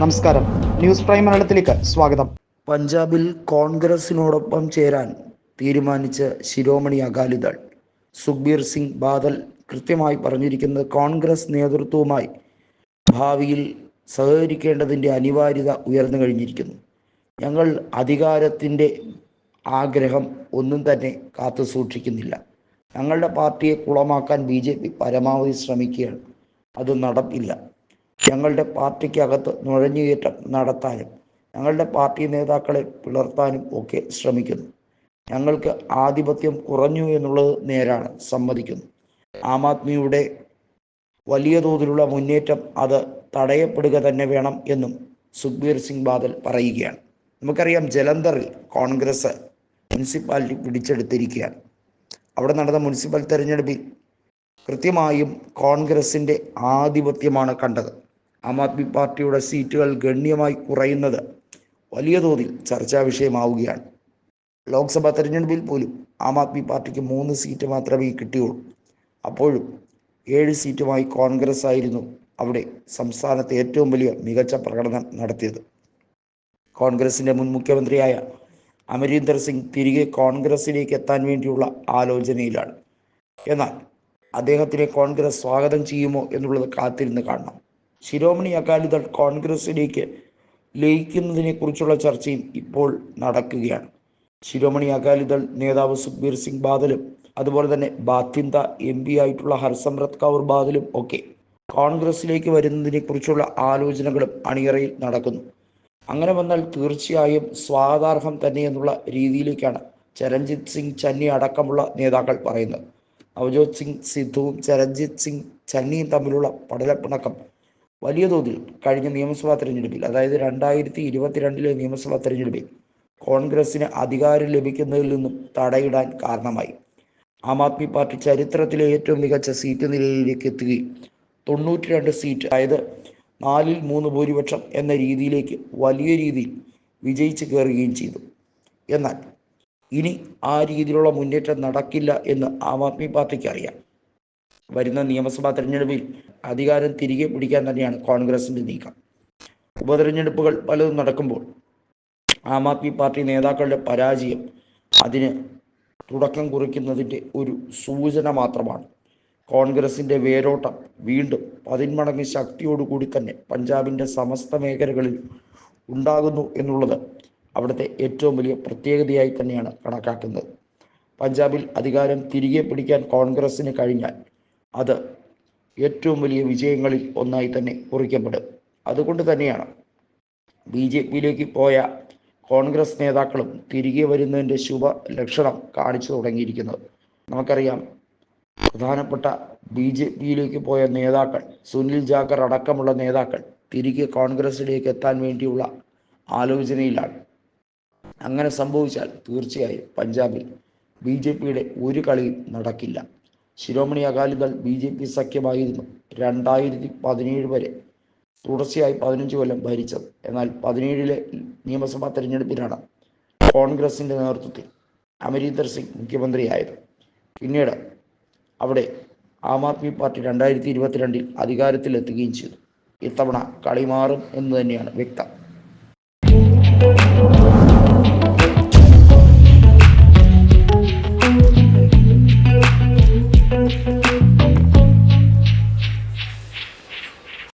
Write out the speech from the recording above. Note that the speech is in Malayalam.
നമസ്കാരം. ന്യൂസ് പ്രൈം മലയാളത്തിലേക്ക് സ്വാഗതം. പഞ്ചാബിൽ കോൺഗ്രസിനോടൊപ്പം ചേരാൻ തീരുമാനിച്ച ശിരോമണി അകാലിദൾ സുഖ്ബീർ സിംഗ് ബാദൽ കൃത്യമായി പറഞ്ഞിരിക്കുന്നത് കോൺഗ്രസ് നേതൃത്വവുമായി ഭാവിയിൽ സഹകരിക്കേണ്ടതിന്റെ അനിവാര്യത ഉയർന്നു കഴിഞ്ഞിരിക്കുന്നു. ഞങ്ങൾ അധികാരത്തിന്റെ ആഗ്രഹം ഒന്നും തന്നെ കാത്തു സൂക്ഷിക്കുന്നില്ല. ഞങ്ങളുടെ പാർട്ടിയെ കുളമാക്കാൻ ബി പരമാവധി ശ്രമിക്കുകയാണ്. അത് നടപ്പില്ല. ഞങ്ങളുടെ പാർട്ടിക്കകത്ത് നുഴഞ്ഞുകയറ്റം നടത്താനും ഞങ്ങളുടെ പാർട്ടി നേതാക്കളെ പിളർത്താനും ഒക്കെ ശ്രമിക്കുന്നു. ഞങ്ങൾക്ക് ആധിപത്യം കുറഞ്ഞു എന്നുള്ളത് നേരാണ് സമ്മതിക്കുന്നു. ആം ആദ്മിയുടെ വലിയ തോതിലുള്ള മുന്നേറ്റം അത് തടയപ്പെടുക തന്നെ വേണം എന്നും സുഖ്ബീർ സിംഗ് ബാദൽ പറയുകയാണ്. നമുക്കറിയാം ജലന്ധറിൽ കോൺഗ്രസ് മുനിസിപ്പാലിറ്റി പിടിച്ചെടുത്തിരിക്കുകയാണ്. അവിടെ നടന്ന മുനിസിപ്പൽ തെരഞ്ഞെടുപ്പിൽ കൃത്യമായും കോൺഗ്രസിന്റെ ആധിപത്യമാണ് കണ്ടത്. ആം ആദ്മി പാർട്ടിയുടെ സീറ്റുകൾ ഗണ്യമായി കുറയുന്നത് വലിയ തോതിൽ ചർച്ചാ വിഷയമാവുകയാണ്. ലോക്സഭാ തെരഞ്ഞെടുപ്പിൽ പോലും ആം ആദ്മി പാർട്ടിക്ക് മൂന്ന് സീറ്റ് മാത്രമേ കിട്ടിയുള്ളൂ. അപ്പോഴും ഏഴ് സീറ്റുമായി കോൺഗ്രസ് ആയിരുന്നു അവിടെ സംസ്ഥാനത്ത് ഏറ്റവും വലിയ മികച്ച പ്രകടനം നടത്തിയത്. കോൺഗ്രസിന്റെ മുൻ മുഖ്യമന്ത്രിയായ അമരീന്ദർ സിംഗ് തിരികെ കോൺഗ്രസിലേക്ക് എത്താൻ വേണ്ടിയുള്ള ആലോചനയിലാണ്. എന്നാൽ അദ്ദേഹത്തിനെ കോൺഗ്രസ് സ്വാഗതം ചെയ്യുമോ എന്നുള്ളത് കാത്തിരുന്ന് കാണണം. ശിരോമണി അകാലിദൾ കോൺഗ്രസിലേക്ക് ലയിക്കുന്നതിനെ കുറിച്ചുള്ള ചർച്ചയും ഇപ്പോൾ നടക്കുകയാണ്. ശിരോമണി അകാലിദൾ നേതാവ് സുഖ്ബീർ സിംഗ് ബാദലും അതുപോലെ തന്നെ ബാത്തിന്ത എം പി ആയിട്ടുള്ള ഹർസമ്രത് കൗർ ബാദലും ഒക്കെ കോൺഗ്രസിലേക്ക് വരുന്നതിനെ കുറിച്ചുള്ള ആലോചനകളും അണിയറയിൽ നടക്കുന്നു. അങ്ങനെ വന്നാൽ തീർച്ചയായും സ്വാഗതാർഹം തന്നെ എന്നുള്ള രീതിയിലേക്കാണ് ചരൺജിത് സിംഗ് ചന്നി അടക്കമുള്ള നേതാക്കൾ പറയുന്നത്. നവജോത് സിംഗ് സിദ്ധുവും ചരൺജിത് സിംഗ് ചന്നിയും തമ്മിലുള്ള പടലപ്പിണക്കം വലിയ തോതിൽ കഴിഞ്ഞ നിയമസഭാ തെരഞ്ഞെടുപ്പിൽ അതായത് രണ്ടായിരത്തി ഇരുപത്തിരണ്ടിലെ നിയമസഭാ തെരഞ്ഞെടുപ്പിൽ കോൺഗ്രസിന് അധികാരം ലഭിക്കുന്നതിൽ നിന്നും തടയിടാൻ കാരണമായി. ആം ആദ്മി പാർട്ടി ചരിത്രത്തിലെ ഏറ്റവും മികച്ച സീറ്റ് നിലയിലേക്ക് എത്തുകയും തൊണ്ണൂറ്റി രണ്ട് സീറ്റ് അതായത് നാലിൽ മൂന്ന് ഭൂരിപക്ഷം എന്ന രീതിയിലേക്ക് വലിയ രീതിയിൽ വിജയിച്ച് കയറുകയും ചെയ്തു. എന്നാൽ ഇനി ആ രീതിയിലുള്ള മുന്നേറ്റം നടക്കില്ല എന്ന് ആം ആദ്മി പാർട്ടിക്ക് അറിയാം. വരുന്ന നിയമസഭാ തെരഞ്ഞെടുപ്പിൽ അധികാരം തിരികെ പിടിക്കാൻ തന്നെയാണ് കോൺഗ്രസിന്റെ നീക്കം. ഉപതെരഞ്ഞെടുപ്പുകൾ പലതും നടക്കുമ്പോൾ ആം ആദ്മി പാർട്ടി നേതാക്കളുടെ പരാജയം അതിന് തുടക്കം കുറിക്കുന്നതിന്റെ ഒരു സൂചന മാത്രമാണ്. കോൺഗ്രസിന്റെ വേരോട്ടം വീണ്ടും പതിന്മടങ്ങ് ശക്തിയോടുകൂടി തന്നെ പഞ്ചാബിന്റെ സമസ്ത മേഖലകളിൽ ഉണ്ടാകുന്നു എന്നുള്ളത് അവിടുത്തെ ഏറ്റവും വലിയ പ്രത്യേകതയായി തന്നെയാണ് കണക്കാക്കുന്നത്. പഞ്ചാബിൽ അധികാരം തിരികെ പിടിക്കാൻ കോൺഗ്രസ്സിന് കഴിഞ്ഞാൽ അത് ഏറ്റവും വലിയ വിജയങ്ങളിൽ ഒന്നായി തന്നെ കുറിക്കപ്പെടും. അതുകൊണ്ട് തന്നെയാണ് ബി ജെ പിയിലേക്ക് പോയ കോൺഗ്രസ് നേതാക്കളും തിരികെ വരുന്നതിന്റെ ശുഭ ലക്ഷണം കാണിച്ചു തുടങ്ങിയിരിക്കുന്നത്. നമുക്കറിയാം പ്രധാനപ്പെട്ട ബി ജെ പിയിലേക്ക് പോയ നേതാക്കൾ സുനിൽ ജാക്കർ അടക്കമുള്ള നേതാക്കൾ തിരികെ കോൺഗ്രസിലേക്ക് എത്താൻ വേണ്ടിയുള്ള ആലോചനയിലാണ്. അങ്ങനെ സംഭവിച്ചാൽ തീർച്ചയായും പഞ്ചാബിൽ ബി ജെ പിയുടെ ഒരു കളിയും നടക്കില്ല. Shiromani Akali Dal B J P സഖ്യമായിരുന്നു രണ്ടായിരത്തി പതിനേഴ് വരെ. തുടർച്ചയായി പതിനഞ്ച് കൊല്ലം ഭരിച്ചത്. എന്നാൽ പതിനേഴിലെ നിയമസഭാ തെരഞ്ഞെടുപ്പിലാണ് കോൺഗ്രസിന്റെ നേതൃത്വത്തിൽ അമരീന്ദർ സിംഗ് മുഖ്യമന്ത്രിയായത്. പിന്നീട് അവിടെ ആം ആദ്മി പാർട്ടി രണ്ടായിരത്തി ഇരുപത്തിരണ്ടിൽ അധികാരത്തിലെത്തുകയും ചെയ്തു. ഇത്തവണ കളിമാറും എന്ന് തന്നെയാണ് വ്യക്തം.